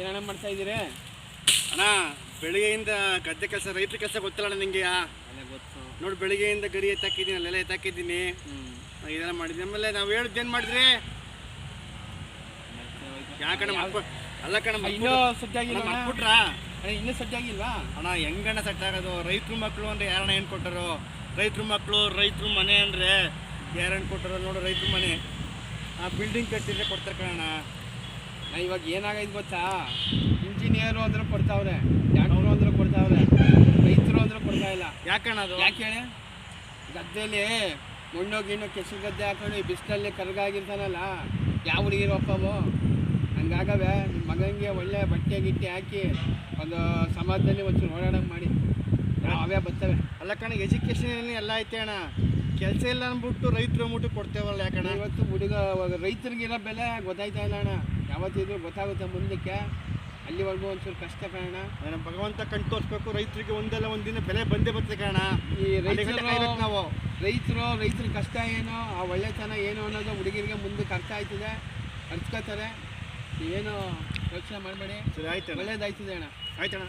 ಏನಣ್ಣ ಮಾಡ್ತಾ ಇದ್ದೀರಿ? ಅಣ್ಣ ಬೆಳಿಗ್ಗೆಯಿಂದ ಗದ್ದೆ ಕೆಲಸ ರೈತರ ಕೆಲಸ ಗೊತ್ತಿಲ್ಲ ಅಣ್ಣ ನಿಂಗೆ? ಗೊತ್ತು. ನೋಡಿ ಬೆಳಿಗ್ಗೆಯಿಂದ ಗರಿ ಎತ್ತಾಕಿದ್ದೀನಿ ಅಲ್ಲೆಲ್ಲ ಎತ್ತಾಕಿದ್ದೀನಿ. ಇದೆಲ್ಲ ಮಾಡಿದ್ದೀನಿ ಆಮೇಲೆ ನಾವು ಹೇಳಿದ್ದೇನು ಮಾಡಿದ್ರಿ? ಯಾಕಣ್ಣ ಮಕ್ಕ ಅಲ್ಲ ಕಣ ಇನ್ನೂ ಅಣ್ಣ, ಇನ್ನೂ ಸಜ್ಜಾಗಿಲ್ವಾ ಅಣ್ಣ ಹೆಂಗಣ್ಣ ಸೆಟ್ ಆಗೋದು? ರೈತರು ಮಕ್ಕಳು ಅಂದ್ರೆ ಯಾರಣ್ಣ ಏನು ಕೊಟ್ಟರು? ರೈತರು ಮಕ್ಕಳು ರೈತರು ಮನೆ ಅಂದರೆ ಯಾರಣ್ಣ ಕೊಟ್ಟರು? ನೋಡು ರೈತರು ಮನೆ. ಆ ಬಿಲ್ಡಿಂಗ್ ಕಟ್ಟಿದ್ರೆ ಕೊಡ್ತಾರೆ ಕಣಣ್ಣ ನಾ ಇವಾಗ ಏನಾಗೈತೆ ಗೊತ್ತಾ? ಇಂಜಿನಿಯರು ಅಂದ್ರೆ ಕೊಡ್ತಾವ್ರೆ ಡಾಕ್ಟ್ರು ಅಂದ್ರೆ ಕೊಡ್ತಾವ್ರೆ ರೈತರು ಅಂದ್ರೆ ಕೊಡ್ತಾ ಇಲ್ಲ. ಯಾಕಣ್ಣ ಅದು? ಯಾಕೆ ಹೇಳಿ? ಗದ್ದೆಲಿ ಮಣ್ಣು ಗಿಣ್ಣು ಕೆಸರು ಗದ್ದೆ ಹಾಕೊಂಡು ಈ ಬಿಸಿಲಲ್ಲಿ ಕರ್ಗಾಗಿರ್ತಾನಲ್ಲ ಯಾವ ಹುಡುಗಿರೋಪ್ಪವು ಹಂಗಾಗವೆ ನಿಮ್ಮ ಮಗನಿಗೆ ಒಳ್ಳೆ ಬಟ್ಟೆ ಗಿಟ್ಟೆ ಹಾಕಿ ಒಂದು ಸಮಾಜದಲ್ಲಿ ಒಂಚೂರು ಓಡಾಡಂಗೆ ಮಾಡಿ. ಅವೇ ಬರ್ತವೆ ಅಲ್ಲ ಕಣ ಎಜುಕೇಷನ್ ಎಲ್ಲ ಐತೆ ಅಣ್ಣ. ಕೆಲಸ ಇಲ್ಲ ಅಂದ್ಬಿಟ್ಟು ರೈತರು ಮುಟ್ಟು ಕೊಡ್ತೇವಲ್ಲ ಯಾಕಣ್ಣ? ಇವತ್ತು ಹುಡುಗ ರೈತರಿಗಿರೋ ಬೆಲೆ ಗೊತ್ತಾಯ್ತಾ ಇಲ್ಲ ಅಣ್ಣ. ಯಾವತ್ತಿದ್ರು ಗೊತ್ತಾಗುತ್ತೆ ಮುಂದಕ್ಕೆ. ಅಲ್ಲಿವರೆಗೂ ಒಂಚೂರು ಕಷ್ಟ ಕಾರಣ ನಮ್ಮ ಭಗವಂತ ಕಣ್ ತೋರಿಸ್ಬೇಕು ರೈತರಿಗೆ ಒಂದಲ್ಲ ಒಂದಿನ ಬೆಲೆ ಬಂದೇ ಬರ್ತದೆ ಕಾರಣ ಈ ರೈತರು ನಾವು. ರೈತರು ರೈತರ ಕಷ್ಟ ಏನು ಆ ಒಳ್ಳೆತನ ಏನು ಅನ್ನೋದು ಹುಡುಗರಿಗೆ ಮುಂದಕ್ಕೆ ಅರ್ಥ ಆಯ್ತದೆ ಅರ್ಚ್ಕೋತಾರೆ ಏನು ಯೋಚನೆ ಮಾಡಬೇಡಿ. ಸರಿ ಆಯ್ತಣ್ಣ. ಒಳ್ಳೇದಾಯ್ತದೆ ಅಣ್ಣ. ಆಯ್ತಣ್ಣ.